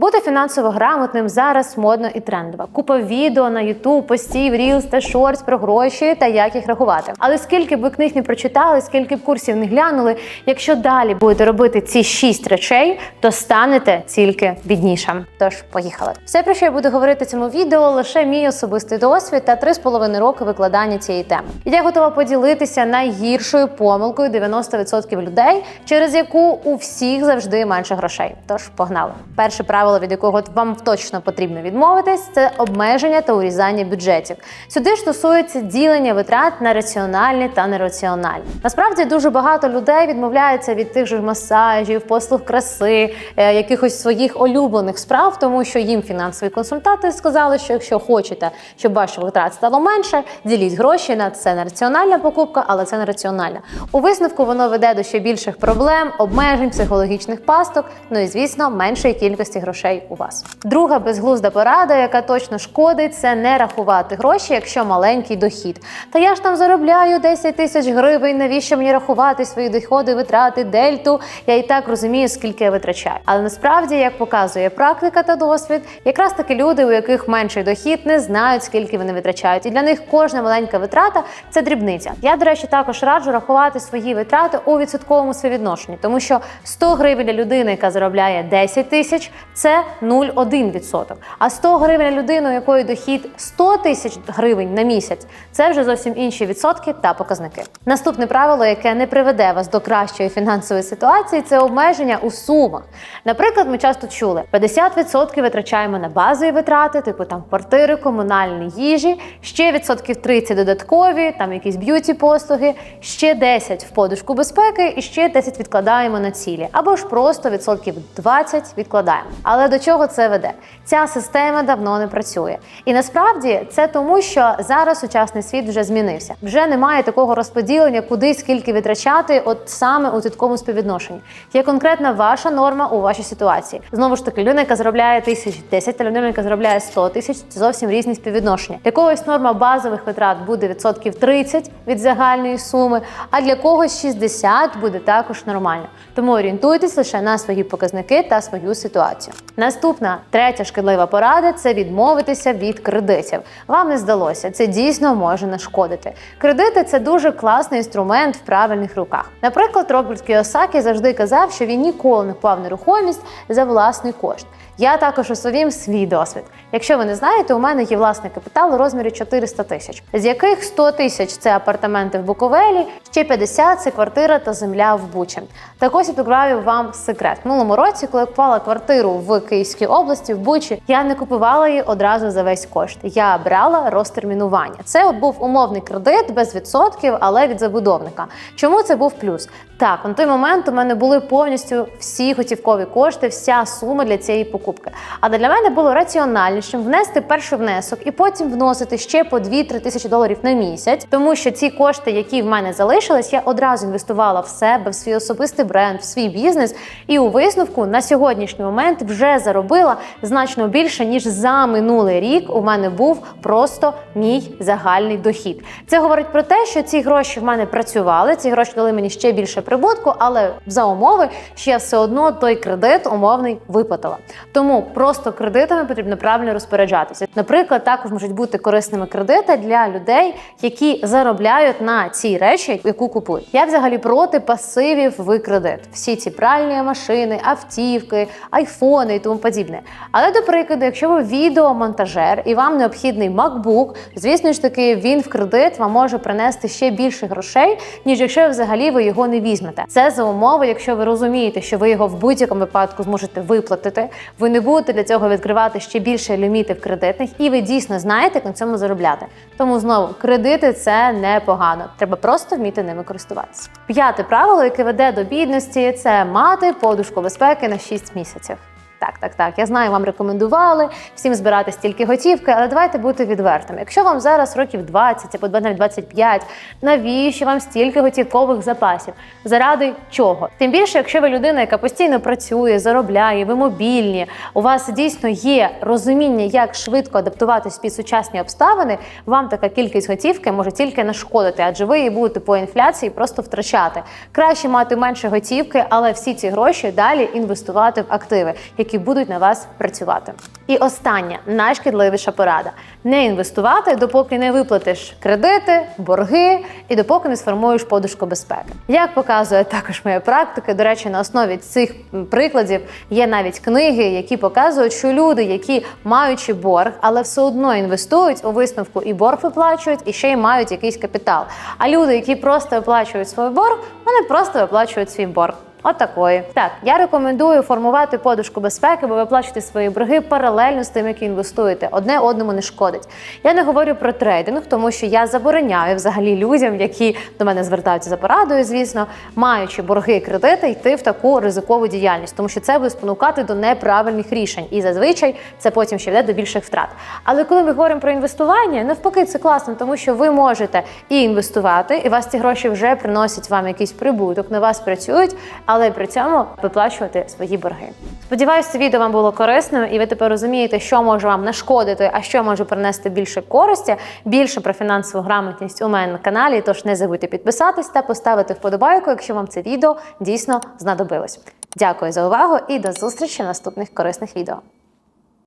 Бути фінансово грамотним зараз модно і трендово. Купа відео на YouTube, постів, Reels та Shorts про гроші та як їх рахувати. Але скільки б ви книг не прочитали, скільки б курсів не глянули, якщо далі будете робити ці шість речей, то станете тільки біднішим. Тож поїхали. Все про що я буду говорити цьому відео, лише мій особистий досвід та три з половиною роки викладання цієї теми. Я готова поділитися найгіршою помилкою 90% людей, через яку у всіх завжди менше грошей. Тож погнали. Перше правило, від якого вам точно потрібно відмовитись, це обмеження та урізання бюджетів. Сюди ж стосується ділення витрат на раціональні та нераціональні. Насправді дуже багато людей відмовляються від тих же масажів, послуг краси, е, якихось своїх улюблених справ, тому що їм фінансові консультанти сказали, що якщо хочете, щоб ваших витрат стало менше, діліть гроші на це не раціональна покупка, але це не раціональна. У висновку воно веде до ще більших проблем, обмежень, психологічних пасток, ну і звісно, меншої кількості грошей у вас. Друга безглузда порада, яка точно шкодить, це не рахувати гроші, якщо маленький дохід. Та я ж там заробляю 10 тисяч гривень. Навіщо мені рахувати свої доходи, витрати, дельту? Я і так розумію, скільки я витрачаю. Але насправді, як показує практика та досвід, якраз таки люди, у яких менший дохід, не знають, скільки вони витрачають, і для них кожна маленька витрата це дрібниця. Я, до речі, також раджу рахувати свої витрати у відсотковому співвідношенні, тому що 100 гривень для людини, яка заробляє 10 тисяч, це 0,1%. А 100 гривень для людини, у якої дохід 100 тисяч гривень на місяць, це вже зовсім інші відсотки та показники. Наступне правило, яке не приведе вас до кращої фінансової ситуації, це обмеження у сумах. Наприклад, ми часто чули 50% витрачаємо на базові витрати, типу там квартири, комунальні їжі, ще відсотків 30 додаткові, там якісь б'юті послуги, ще 10 в подушку безпеки і ще 10 відкладаємо на цілі, або ж просто відсотків 20 відкладаємо. Але до чого це веде? Ця система давно не працює. І насправді це тому, що зараз сучасний світ вже змінився. Вже немає такого розподілення, куди скільки витрачати, от саме у такому співвідношенні. Є конкретна ваша норма у вашій ситуації. Знову ж таки, людина, яка заробляє тисяч 10, та людина, яка заробляє 100 тисяч, це зовсім різні співвідношення. Для когось норма базових витрат буде відсотків 30 від загальної суми, а для когось 60 буде також нормально. Тому орієнтуйтесь лише на свої показники та свою ситуацію. Наступна третя шкідлива порада це відмовитися від кредитів. Вам не здалося, це дійсно може нашкодити. Кредити це дуже класний інструмент в правильних руках. Наприклад, Роберт Кіосакі завжди казав, що він ніколи не купував нерухомість за власний кошт. Я також розповім свій досвід. Якщо ви не знаєте, у мене є власний капітал у розмірі 400 тисяч, з яких 100 тисяч це апартаменти в Буковелі, ще 50 – це квартира та земля в Бучі. Так ось я вам секрет. В минулому році, коли я купувала квартиру в Київській області, в Бучі, я не купувала її одразу за весь кошт. Я брала розтермінування. Це був умовний кредит без відсотків, але від забудовника. Чому це був плюс? Так, на той момент у мене були повністю всі готівкові кошти, вся сума для цієї покупки. Але для мене було раціональнішим внести перший внесок і потім вносити ще по 2-3 тисячі доларів на місяць, тому що ці кошти, які в мене залишились, я одразу інвестувала в себе, в свій особистий бренд, в свій бізнес. І у висновку на сьогоднішній момент вже заробила значно більше ніж за минулий рік. У мене був просто мій загальний дохід. Це говорить про те, що ці гроші в мене працювали. Ці гроші дали мені ще більше прибутку, але за умови, що я все одно той кредит умовний виплатила. Тому просто кредитами потрібно правильно розпоряджатися. Наприклад, також можуть бути корисними кредити для людей, які заробляють на ці речі, яку купують. Я взагалі проти пасивів в кредит. Всі ці пральні машини, автівки, айфони і тому подібне. Але до прикладу, якщо ви відеомонтажер і вам необхідний MacBook, звісно ж таки, він в кредит вам може принести ще більше грошей, ніж якщо взагалі ви його не візьмете. Це за умови, якщо ви розумієте, що ви його в будь-якому випадку зможете виплатити. Ви не будете для цього відкривати ще більше лімітів кредитних, і ви дійсно знаєте, як на цьому заробляти. Тому знову кредити це непогано. Треба просто вміти ними користуватися. П'яте правило, яке веде до бідності, це мати подушку безпеки на 6 місяців. Так, так, так. Я знаю, вам рекомендували всім збирати стільки готівки, але давайте бути відвертими. Якщо вам зараз років 20 або навіть 25, навіщо вам стільки готівкових запасів? Заради чого? Тим більше, якщо ви людина, яка постійно працює, заробляє, ви мобільні, у вас дійсно є розуміння, як швидко адаптуватись під сучасні обставини, вам така кількість готівки може тільки нашкодити, адже ви її будете по інфляції просто втрачати. Краще мати менше готівки, але всі ці гроші далі інвестувати в активи, які які будуть на вас працювати. І остання найшкідливіша порада: не інвестувати, допоки не виплатиш кредити, борги і допоки не сформуєш подушку безпеки. Як показує також моя практика, до речі, на основі цих прикладів є навіть книги, які показують, що люди, які маючи борг, але все одно інвестують у висновку і борг виплачують, і ще й мають якийсь капітал. А люди, які просто виплачують свій борг, вони просто виплачують свій борг. Отакої. Так, я рекомендую формувати подушку безпеки, бо виплачувати свої борги паралельно з тим, як інвестуєте. Одне одному не шкодить. Я не говорю про трейдинг, тому що я забороняю взагалі людям, які до мене звертаються за порадою, звісно, маючи борги і кредити, йти в таку ризикову діяльність, тому що це буде спонукати до неправильних рішень, і зазвичай це потім ще веде до більших втрат. Але коли ми говоримо про інвестування, навпаки, це класно, тому що ви можете і інвестувати, і вас ці гроші вже приносять вам якийсь прибуток, на вас працюють, але при цьому виплачувати свої борги. Сподіваюся, це відео вам було корисним, і ви тепер розумієте, що може вам нашкодити, а що може принести більше користі, більше про фінансову грамотність у мене на каналі. Тож не забудьте підписатись та поставити вподобайку, якщо вам це відео дійсно знадобилось. Дякую за увагу і до зустрічі в наступних корисних відео.